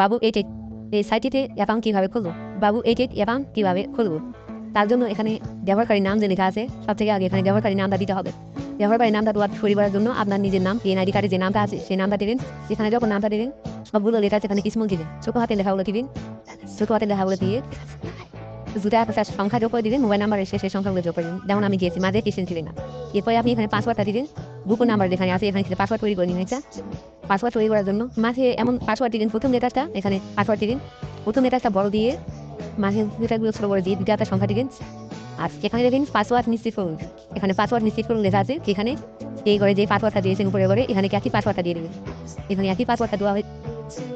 বাবু eight এই সাইটটিতে account কীভাবে খুলবো? বাবু এইট অ্যাকাউন্ট কীভাবে খুলবো? তার জন্য এখানে ব্যবহারকারী নাম যে লেখা আছে, সব থেকে আগে এখানে ব্যবহারকারী নামটা দিতে হবে। ব্যবহারকারী নামটা দেওয়ার পরিবারের জন্য আপনার নিজের নাম এনআইডি কার্ডে যে নামটা আছে, সেই নামটা দেবেন। সেখানে যখন নামটা দেবেন, সবগুলো লেখা আছে এখানে স্মল দিবেন। ছোট হাতে লেখাগুলো দিবেন। ছোট হাতে লেখাগুলো দিয়ে দুটা একটা সংখ্যা যোগ করে দিবেন, মোবাইল নাম্বার এসে সেই সংখ্যাগুলো যোগ করে দিন যেমন আমি গিয়েছি, মাঝে কিসেন ছিলেন না। এরপরে আপনি এখানে পাসওয়ার্ডটা দিবেন গ্রুপ নাম্বার যেখানে আছে, এখানে পাসওয়ার্ড তৈরি করে নিন। এটা পাসওয়ার্ড তৈরি করার জন্য। মাঝে এমন পাসওয়ার্ড দিলেন প্রথম লেটারটা এখানে পাসওয়ার্ড দিলেন প্রথম লেটারটা বড় দিয়ে মাঝে লেটারগুলো ছোটো করে দিয়ে একটা সংখ্যা দিলেন আর এখানে দেখেন পাসওয়ার্ড নিশ্চিত করুন। এখানে পাসওয়ার্ড নিশ্চিত করুন, লেখা আছে এখানে এই করে যে পাসওয়ার্ডটা দিয়েছেন উপরে করে, এখানে একই পাসওয়ার্ডটা দিয়ে দেবেন। এখানে একই পাসওয়ার্ডটা দেওয়া হয়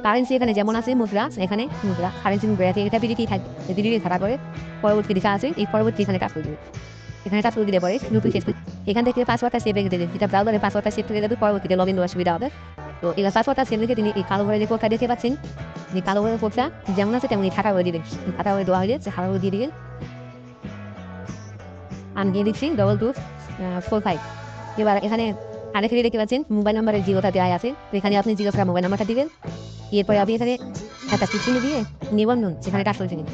কারেন্সি এখানে যেমন আছে মুদ্রা, এখানে মুদ্রা কারেন্সি মুদ্রা এটা বিডিটি থাকবে। বিডিটি থাকা করে পরবর্তী লেখা আছে, এই পরবর্তী এখানে কাজ করে দেবে। এখানে টাচ করে দিলে পরে নতুন এখান থেকে পাসওয়ার্ডটা সেভ রেখে দেবেন যেটা ব্রাউজারে পাসওয়ার্ডটা সেভ করে দেবে পরবর্তীতে লগ ইন দেওয়ার সুবিধা হবে। তো পাসওয়ার্ডটা সেভ রেখে তিনি এই কালো ঘরে যে কোডটা দেখতে পাচ্ছেন যে কালো ঘরের কোডটা যেমন আছে তেমনি খাতা করে দিবেন খাতা করে দেওয়া হলে খাতা করে দিয়ে দিবেন আমি দিয়ে দিচ্ছি ডবল টু ফোর ফাইভ এবার এখানে আরেকটি দেখতে পাচ্ছেন মোবাইল নাম্বারের জিরোটা দেওয়া আছে তো এখানে আপনি জিরো ফ্রা মোবাইল নাম্বারটা দিবেন এরপরে আপনি এখানে একটা চিঠি দিয়ে নিবন্ধন সেখানে টাচ করে দিন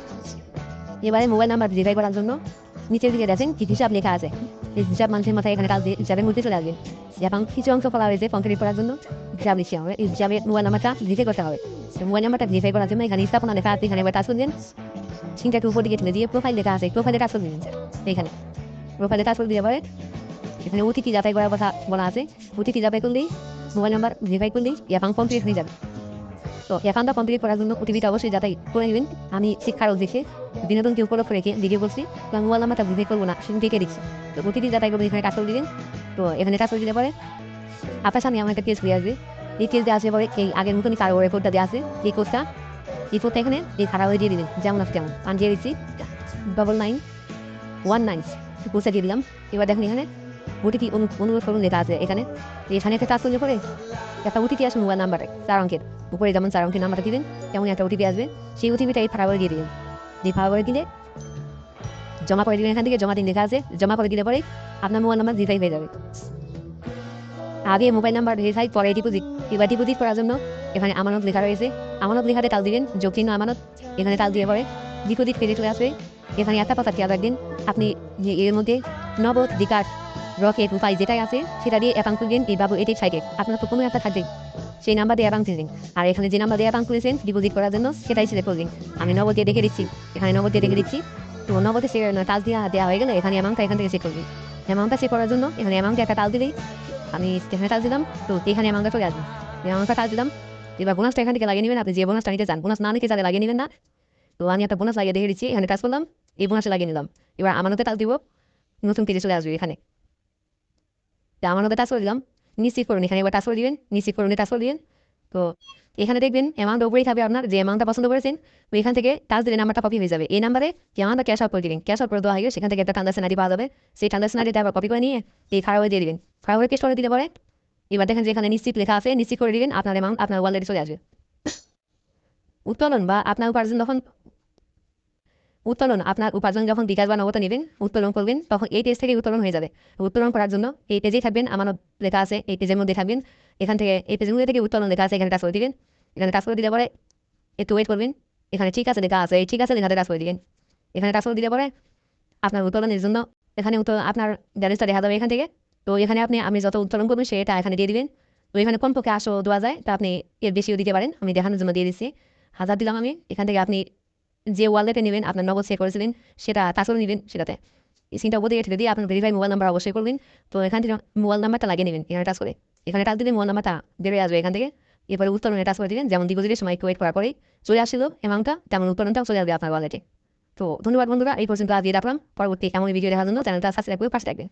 এবারে মোবাইল নাম্বার ভেরিফাই করার জন্য নিচের দিকে দেখেন কি হিসাব লেখা আছে। এই হিসাব মানুষের মাথায় এখানে কাজ হিসাবের মধ্যে চলে আসবে। যেমন কিছু অংশ করা হয়েছে কমপ্লিট করার জন্য। হিসাব লিখতে হবে। এই হিসাবে মোবাইল নাম্বারটা ভেরিফাই করতে হবে। মোবাইল নাম্বারটা ভেরিফাই করার জন্য এখানে স্থাপনা লেখা আছে। এখানে এবার টাচ করে দিন সিনটা উপর দিকে ঠেলে দিয়ে প্রোফাইল লেখা আছে। প্রোফাইলে টাচ দিন এখানে প্রোফাইলে টাচ করে দিয়ে পরে এখানে ওটিপি যাচাই করার কথা বলা আছে। ওটিপি যাচাই করলেই মোবাইল নাম্বার ভেরিফাই করলেই অ্যাকাউন্ট কমপ্লিট হয়ে যাবে। তো অ্যাকাউন্টটা কমপ্লিট করার জন্য ওটিপিটা অবশ্যই যাচাই করে নেবেন। আমি শিক্ষার উদ্দেশ্যে বিনোদনকে উপলক্ষ রেখে ভিডিও বলছি তো আমি মোবাইল নাম্বারটা ভেরিফাই করব না শুধু থেকে দিচ্ছি তো ওটিপি যাচাই করবেন, এখানে টাচ করে দিবেন তো এখানে টাচ করে দিলে পরে আপনার সামনে আমার একটা কেস হয়ে আসবে। এই দিয়ে আসবে পরে এই আগের মতনই কারও রেকর্ডটা দেওয়া আছে। এই কোর্সটা এই কোর্সটা এখানে এই খারাপ দিয়ে দিবেন। যেমন আছে তেমন আমি দিয়ে দিচ্ছি ডবল নাইন ওয়ান নাইন কোর্সটা দিয়ে দিলাম। এবার দেখুন এখানে ওটিপি করুন লেখা আছে এখানে এখানে একটা টাচ করলে পরে একটা ওটিপি আসবে মোবাইল নাম্বারে চার অঙ্কের উপরে যেমন চার অঙ্কের নাম্বারটা দিবেন তেমন একটা ওটিপি আসবে সেই ওটিপিটা এই ফাড়া দিয়ে দিবেন দিয়ে ফাড়া দিলে জমা করে দিবেন এখান থেকে জমা দিন লেখা আছে জমা করে দিলে পরে আপনার মোবাইল নাম্বার ডিজাইন হয়ে যাবে আগে মোবাইল নাম্বার ভেরিফাই পরে ডিপোজিট এবার ডিপোজিট করার জন্য এখানে আমানত লেখা রয়েছে আমানত লেখাতে তাল দিবেন যোগচিহ্ন আমানত এখানে তাল দিয়ে পরে ডিপোজিট পেজে চলে আসবে এখানে একটা কথা খেয়াল রাখবেন আপনি এর মধ্যে নগদ বিকাশ রকেট উপায় যেটাই আছে, সেটা দিয়ে খুলবেন, এই বাবু এটি সাইডে আপনার তো কোনো একটা থাকবে সেই নাম্বার দিয়ে খুলবেন। আর এখানে যে নাম্বার দিয়ে খুলেছেন ডিপোজিট করার জন্য সেটাই করবেন। আমি নগদ দেখে দিচ্ছি। এখানে নগদ দেখে দিচ্ছি। তো সে দিয়ে দেওয়া হয়ে গেলে এখানে অ্যামাউন্টটা এখান থেকে অ্যামাউন্টটা করার জন্য এখানে অ্যামাউন্টে একটা দিলেই আমি এখানে টাচ দিলাম। তো এখানে অ্যামাউন্টটা চলে আসবে। অ্যামাউন্টটা টাচ দিলাম। এবার বোনাসটা এখান থেকে লাগিয়ে নেবেন। আপনি যে বোনাসটা নিতে চান বোনাস না নিতে চালে লাগিয়ে নেবেন না। তো আমি একটা বোনাস লাগিয়ে দেখে দিচ্ছি। এখানে টাচ করলাম। এই বোনাসে লাগিয়ে নিলাম। এবার আমানতে টাচ দিব। নতুন পেজে চলে আসবে এখানে। তা আমানতে টাচ করে দিলাম, নিশ্চিত করুন, এখানে এবার টাচ দিবেন, নিশ্চিত করুন টাচ করে দিবেন। তো এখানে দেখবেন অ্যামাউন্ট উপরেই থাকবে আপনার যে অ্যামাউন্টটা পছন্দ করেছেন, তো এখান থেকে টাচ দিলে নাম্বারটা কপি হয়ে যাবে। এই নাম্বারে যে অ্যামাউন্টটা ক্যাশ আউট করে দিবেন ক্যাশ আউট করে দেওয়া হয়ে সেখান থেকে একটা ট্রান্সাকশন আইডি পাওয়া যাবে। সেই ট্রান্সাকশন আইডিটা আবার কপি করে নিয়ে এই খারাপ দিয়ে দিবেন। খারাপ পেস্ট করে দিলে পরে এবার দেখেন যে এখানে নিশ্চিত লেখা আছে, নিশ্চিত করে দিবেন, আপনার অ্যামাউন্ট আপনার ওয়ালেটে চলে আসবে। উত্তোলন বা আপনার উপার্জন যখন উত্তোলন, আপনার উপার্জন যখন বিকাশ বা নগদ নেবেন, উত্তোলন করবেন, তখন এই পেজ থেকে উত্তোলন হয়ে যাবে। উত্তোলন করার জন্য এই পেজেই থাকবেন আমানত লেখা আছে, এই পেজের মধ্যে থাকবেন। এখান থেকে এই পেজের মধ্যে থেকে উত্তোলন লেখা আছে, এখানে টাচ করে দিবেন। এখানে টাচ করে দিলে পরে একটু ওয়েট করবেন। এখানে ঠিক আছে, লেখা আছে, এই ঠিক আছে, লেখাতে টাচ করে দিবেন। এখানে টাচ করে দিলে পরে আপনার উত্তোলনের জন্য এখানে আপনার ব্যালেন্সটা দেখা যাবে এখান থেকে। তো এখানে আপনি আমি যত উত্তোলন করবেন, সেটা এখানে দিয়ে দিবেন। তো এখানে কোন পক্ষে আসো দেওয়া যায়, তা আপনি এর বেশিও দিতে পারেন। আমি দেখানোর জন্য দিয়ে দিচ্ছি। হাজার দিলাম আমি। এখান থেকে আপনি যে ওয়ালেটে নেবেন, আপনার নগদ সে করেছিলেন সেটা তাছাড়াও নেবেন সেটাতে। সিনটা ওপর দিকে ঠেলে দিয়ে আপনার ভেরিফাই মোবাইল নাম্বার অবশ্যই করবেন। তো এখান থেকে মোবাইল নাম্বারটা লাগিয়ে নেবেন, এখানে টাচ করে। এখানে টাচ দিলে মোবাইল নাম্বারটা বেরোয় আসবে এখান থেকে। এরপরে উত্তোলনে টাচ করে দেবেন, যেমন ডিপোজিটের সময় ওয়েট করার পরেই চলে আসছিল অ্যামাউন্টটা তেমন উত্তোলনটাও চলে আসবে আপনার ওয়ালেটে তো ধন্যবাদ বন্ধুরা, এই পর্যন্ত আজ দিয়ে রাখলাম। পরবর্তী এমন ভিডিও দেখার জন্য চ্যানেলটা সাবস্ক্রাইব করে পাশে থাকবেন।